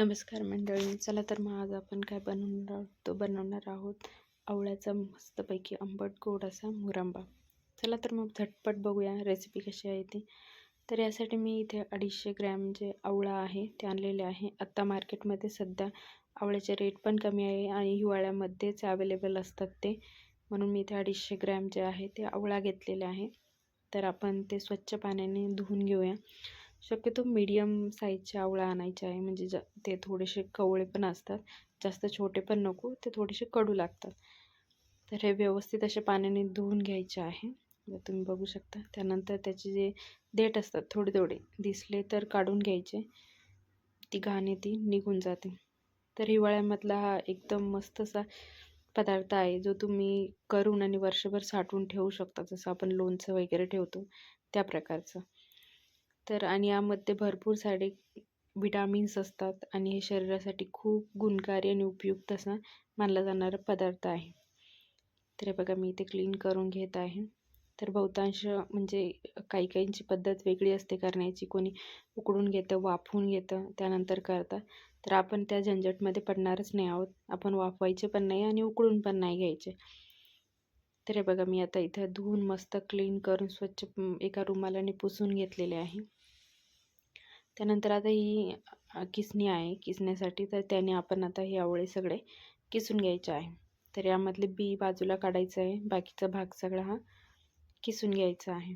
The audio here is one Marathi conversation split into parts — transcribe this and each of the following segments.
नमस्कार मंडळी चला तर मग आज आपण काय बनवणार आहोत? तो बनवणार आहोत आवळ्याचा मस्तपैकी आंबट गोड असा मुरंबा. चला तर मग झटपट बघूया रेसिपी कशी आहे ती. तर यासाठी मी इथे अडीचशे ग्रॅम जे आवळा आहे ते आणलेले आहे. आत्ता मार्केटमध्ये सध्या आवळ्याचे रेट पण कमी आहे आणि हिवाळ्यामध्येच अवेलेबल असतात ते. म्हणून मी इथे अडीचशे ग्रॅम जे आहे ते आवळा घेतलेले आहे. तर आपण ते स्वच्छ पाण्याने धुवून घेऊया. शक्यतो मीडियम साईजच्या आवळा आणायच्या आहे. म्हणजे ज ते थोडेसे कवळे पण असतात. जास्त छोटे पण नको ते थोडेसे कडू लागतात. तर हे व्यवस्थित असे पाण्याने धुवून घ्यायचे आहे. तुम्ही बघू शकता. त्यानंतर त्याचे जे देठ असतात थोडे थोडे दिसले तर काढून घ्यायचे. ती घाणे ती निघून जाते. तर हिवाळ्यामधला हा एकदम मस्त असा पदार्थ आहे जो तुम्ही करून आणि वर्षभर साठवून ठेवू शकता. जसं आपण लोणचं वगैरे ठेवतो त्या प्रकारचं. तर आणि यामध्ये भरपूर सारे विटामिन्स असतात आणि हे शरीरासाठी खूप गुणकारी आणि उपयुक्त असा मानला जाणारा पदार्थ आहे. तर हे बघा मी इथे क्लीन करून घेत आहे. तर बहुतांश म्हणजे काही काहींची पद्धत वेगळी असते करण्याची. कोणी उकडून घेतं वाफवून घेतं त्यानंतर करतं तर आपण त्या झंझटमध्ये पडणारच नाही आहोत. आपण वाफवायचे पण नाही आणि उकडून पण नाही घ्यायचे. तर हे बघा मी आता इथं धुवून मस्त क्लीन करून स्वच्छ एका रुमालाने पुसून घेतलेले आहे. त्यानंतर आता ही किसणी आहे. किसण्यासाठी तर त्याने आपण आता हे आवळे सगळे किसून घ्यायचे आहे. तर यामधले बी बाजूला काढायचं आहे. बाकीचा भाग सगळा हा किसून घ्यायचा आहे.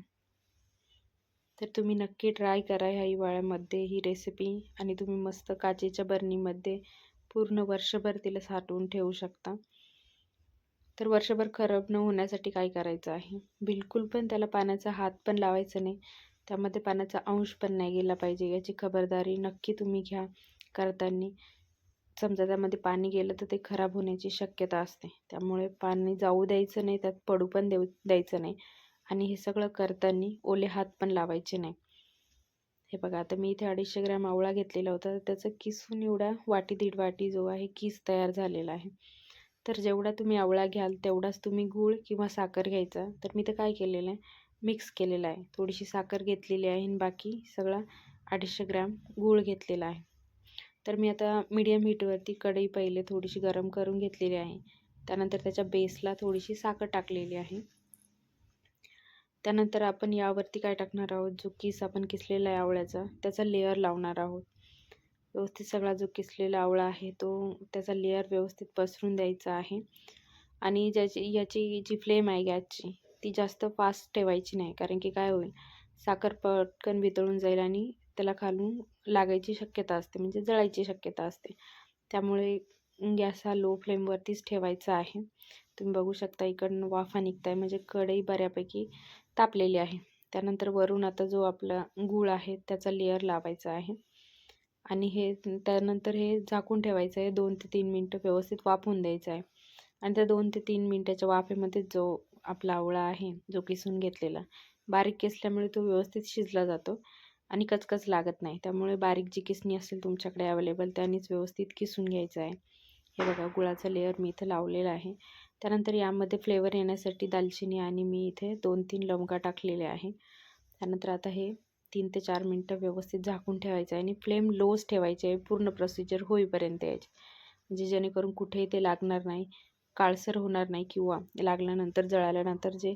तर तुम्ही नक्की ट्राय करा ह्या हिवाळ्यामध्ये ही रेसिपी आणि तुम्ही मस्त काचेच्या बरणीमध्ये पूर्ण वर्षभर तिला साठवून ठेवू शकता. तर वर्षभर खराब न होण्यासाठी काय करायचं आहे? बिलकुल पण त्याला पाण्याचा हात पण लावायचा नाही. त्यामध्ये पाण्याचा अंश पण नाही गेला पाहिजे. याची खबरदारी नक्की तुम्ही घ्या. करताना समजा त्यामध्ये पाणी गेलं तर ते खराब होण्याची शक्यता असते. त्यामुळे पाणी जाऊ द्यायचं नाही त्यात पडू पण देऊ द्यायचं नाही. आणि हे सगळं करताना ओले हात पण लावायचे नाही. हे बघा आता मी इथे अडीचशे ग्रॅम आवळा घेतलेला होता. तर त्याचं किसून एवढा वाटी दीड वाटी जो आहे किस तयार झालेला आहे. तर जेवढा तुम्ही आवळा घ्याल तेवढाच तुम्ही गूळ किंवा साखर घ्यायचा. तर मी तर काय केलेलं आहे? मिक्स केलेला आहे. थोडीशी साखर घेतलेली आहे आणि बाकी सगळा अडीचशे ग्रॅम गूळ घेतलेला आहे. तर मी आता मीडियम हीटवरती कढई पहिले थोडीशी गरम करून घेतलेली आहे. त्यानंतर त्याच्या बेसला थोडीशी साखर टाकलेली आहे. त्यानंतर आपण यावरती काय टाकणार आहोत? जो किस आपण किसलेला आहे आवळ्याचा त्याचा लेअर लावणार आहोत. व्यवस्थित सगळा जो किसलेला आवळा आहे तो त्याचा लेअर व्यवस्थित पसरून द्यायचा आहे. आणि ज्याची याची जी फ्लेम आहे गॅसची ती जास्त फास्ट ठेवायची नाही. कारण की काय होईल साखर पटकन वितळून जाईल आणि त्याला खालून लागायची शक्यता असते. म्हणजे जळायची शक्यता असते. त्यामुळे गॅस हा लो फ्लेमवरतीच ठेवायचा आहे. तुम्ही बघू शकता इकडनं वाफा निघत आहे म्हणजे कढई बऱ्यापैकी तापलेली आहे. त्यानंतर वरून आता जो आपला गूळ आहे त्याचा लेअर लावायचा आहे. आणि हे त्यानंतर हे झाकून ठेवायचं आहे. दोन ते तीन मिनटं व्यवस्थित वाफवून द्यायचं आहे. आणि त्या दोन ते तीन मिनटाच्या वाफेमध्ये जो आपला आवळा आहे जो किसून घेतलेला. बारीक किसल्यामुळे तो व्यवस्थित शिजला जातो आणि कचकच लागत नाही. त्यामुळे बारीक जी किसणी असेल तुमच्याकडे अवेलेबल त्यानेच व्यवस्थित किसून घ्यायचं आहे. हे बघा गुळाचा लेअर मी इथं लावलेला आहे. त्यानंतर यामध्ये फ्लेवर येण्यासाठी दालचिनी आणि मी इथे दोन तीन लवंगा टाकलेले आहे. त्यानंतर आता हे तीन ते चार मिनटं व्यवस्थित झाकून ठेवायचं आहे आणि फ्लेम लोच ठेवायचे आहे. पूर्ण प्रोसिजर होईपर्यंत यायची. म्हणजे जेणेकरून कुठेही ते लागणार नाही. काळसर होणार नाही किंवा लागल्यानंतर जळाल्यानंतर जे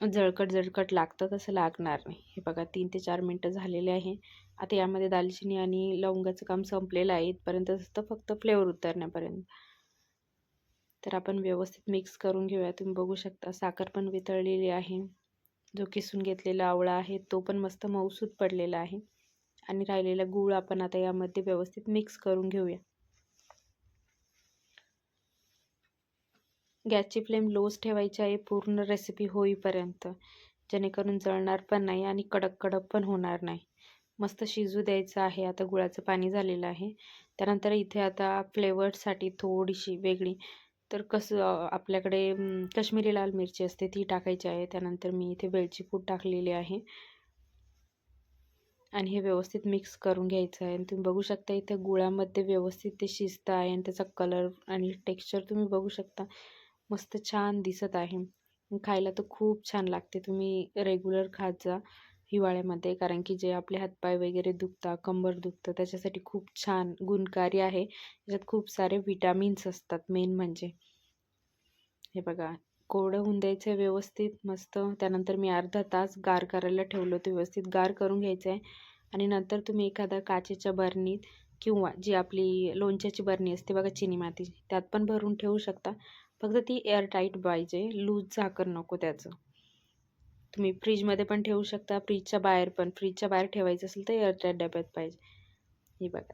जळकट जळकट लागतं तसं लागणार नाही. हे बघा तीन ते चार मिनटं झालेले आहे. आता यामध्ये दालचिनी आणि लवंगाचं काम संपलेलं आहे. इथपर्यंत असतं फक्त फ्लेवर उतरण्यापर्यंत. तर आपण व्यवस्थित मिक्स करून घेऊया. तुम्ही बघू शकता साखर पण वितळलेली आहे. जो किसून घेतलेला आवळा आहे तो पण मस्त मऊसूत पडलेला आहे. आणि राहिलेला गूळ आपण आता यामध्ये व्यवस्थित मिक्स करून घेऊया. गॅसची फ्लेम लोच ठेवायची आहे पूर्ण रेसिपी होईपर्यंत. जेणेकरून जळणार पण नाही आणि कडक कडक पण होणार नाही. मस्त शिजू द्यायचं आहे आता गुळाचं पाणी झालेलं आहे. त्यानंतर इथे आता फ्लेवर्डसाठी थोडीशी वेगळी. तर कसं आपल्याकडे कश्मीरी लाल मिरची असते ती टाकायची आहे. त्यानंतर मी इथे वेलची पूड टाकलेली आहे. आणि हे व्यवस्थित मिक्स करून घ्यायचं आहे. आणि तुम्ही बघू शकता इथे गुळामध्ये व्यवस्थित ते शिजतं आहे आणि त्याचा कलर आणि टेक्स्चर तुम्ही बघू शकता. मस्त छान दिसत आहे. खायला तर खूप छान लागते. तुम्ही रेग्युलर खात जा हिवाळ्यामध्ये कारण की जे आपले हातपाय वगैरे दुखतात कंबर दुखतं त्याच्यासाठी खूप छान गुणकारी आहे. याच्यात खूप सारे विटॅमिन्स असतात मेन म्हणजे. हे बघा कोरडं होऊन द्यायचं आहे व्यवस्थित मस्त. त्यानंतर मी अर्धा तास गार करायला ठेवलं होतं व्यवस्थित गार करून घ्यायचं आहे आणि नंतर तुम्ही एखाद्या काचेच्या बरणीत किंवा जी आपली लोणच्याची बरणी असते बघा चिनी मातीची त्यात पण भरून ठेवू शकता. फक्त ती एअरटाईट पाहिजे लूज झाकण नको त्याचं. तुम्ही फ्रीजमध्ये पण ठेवू शकता फ्रीजच्या बाहेर पण. फ्रीजच्या बाहेर ठेवायचं असेल तर एअरटाईट डब्यात पाहिजे. हे बघा.